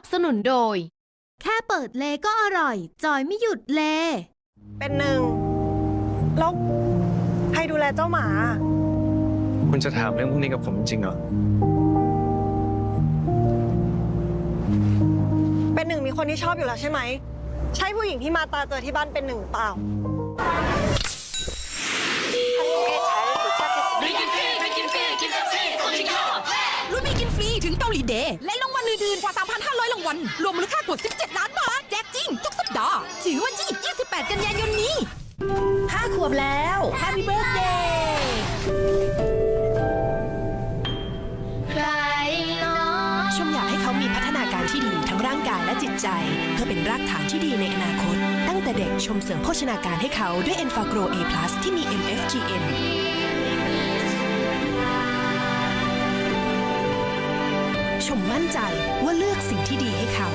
บสนุนโดย แค่เปิดเลก็อร่อย จอยไม่หยุดเล เป็นหนึ่งแล้วใครดูแลเจ้าหมา คุณจะถามเรื่องพวกนี้กับผมจริงเหรอ เป็นหนึ่งมีคนที่ชอบอยู่แล้วใช่ไหม ใช่ผู้หญิงที่มาตาเจอที่บ้านเป็นหนึ่งเปล่า รางวัลอื่นๆกว่า 3,500รางวัลรวมมูลค่ากว่า 17 ล้านบาท แจกจริง ทุกสัปดาห์ถึงวันที่ 28 กันยายนนี้ 5 ขวบแล้ว Happy Birthday ชมอยากให้เขามีพัฒนาการที่ดีทั้งร่างกายและจิตใจ เพื่อเป็นรากฐานที่ดีในอนาคต ตั้งแต่เด็กชมเสริมโภชนาการให้เขาด้วย e n f a g r o A+ ที่มี MFGN มมั่นใจว่าเลือกสิ่งที่ดีให้เขา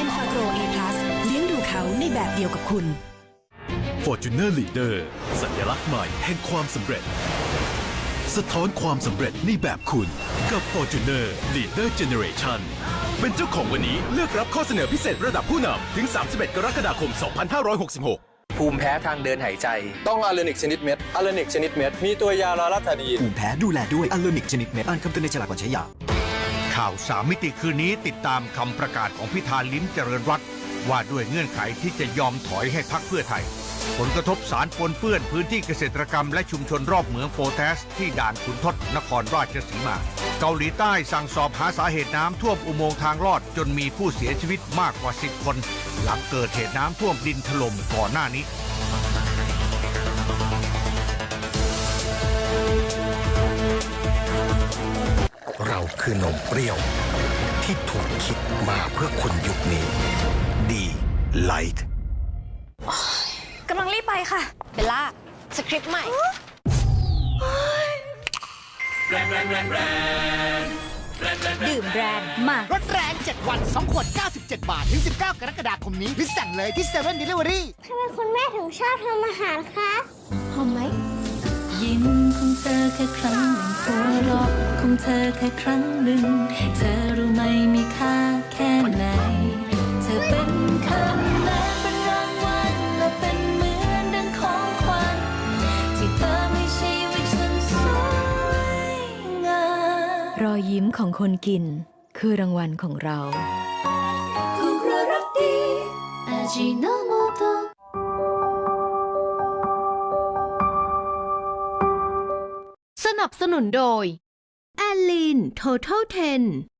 e n f a g r o A+ เลี้ยงดูเขาในแบบเดียวกับคุณ Fortuner Leader สัญลักษณ์ใหม่แห่งความสำเร็จ สะท้อนความสำเร็จในแบบคุณ กับ Fortuner Leader Generation เป็นเจ้าของวันนี้เลือกรับข้อเสนอพิเศษระดับผู้นำถึง 31 กรกฎาคม 2566ภูมิแพ้ทางเดินหายใจ ต้องอาเลนิกชนิดเม็ดอาเลนิกชนิดเม็ด มีตัวยาลาลาตาดีนภูมิแพ้ดูแลด้วยอัลโลนิกชนิดเม็ด อ่านคำเตือนในฉลากก่อนใช้ยา ข่าวสามมิติคืนนี้ติดตามคำประกาศของพิธาลิ้มเจริญรัตน์ว่าด้วยเงื่อนไขที่จะยอมถอยให้พักเพื่อไทย ผลกระทบสารปนเปื้อนพื้นที่เกษตรกรรมและชุมชนรอบเหมืองโปแทส ที่ด่านขุนทดนครราชสีมา เกาหลีใต้สั่งสอบหาสาเหตุน้ำท่วมอุโมงค์ทางลอดจนมีผู้เสียชีวิตมากกว่า 10 คน หลังเกิดเหตุน้ำท่วมดินถล่มก่อนหน้านี้ คือนมเปรี้ยว ที่ถูกคิดมาเพื่อคนยุคนี้ ดีไลท์กำลังรีบไปค่ะ เบลล่า สคริปต์ใหม่ดื่มแบรนด์มารถแรง 7 วัน 2 ขวด 97 บาท ถึง 19 กรกฎาคมนี้หรือสั่งเลยที่7 e เ e ่ e อรี่ทำไมคุณแม่ถึงชอบทำอาหารคะ หอมไหม ยิ้มของเธอแค่ครั้งหนึ่งหัวเราะ ของเธอแค่ครั้งหนึ่ง เธอรู้ไหมมีค่าแค่ไหน เธอเป็นคำแม้เป็นรางวัลและเป็นเหมือนดังของขวัญที่เธอไม่ชีวิตฉันสวยงามรอยยิ้มของคนกิน คือรางวัลของเราคุรรดีอาจิโนโมโตสนับสนุนโดย แอลลีน Total 10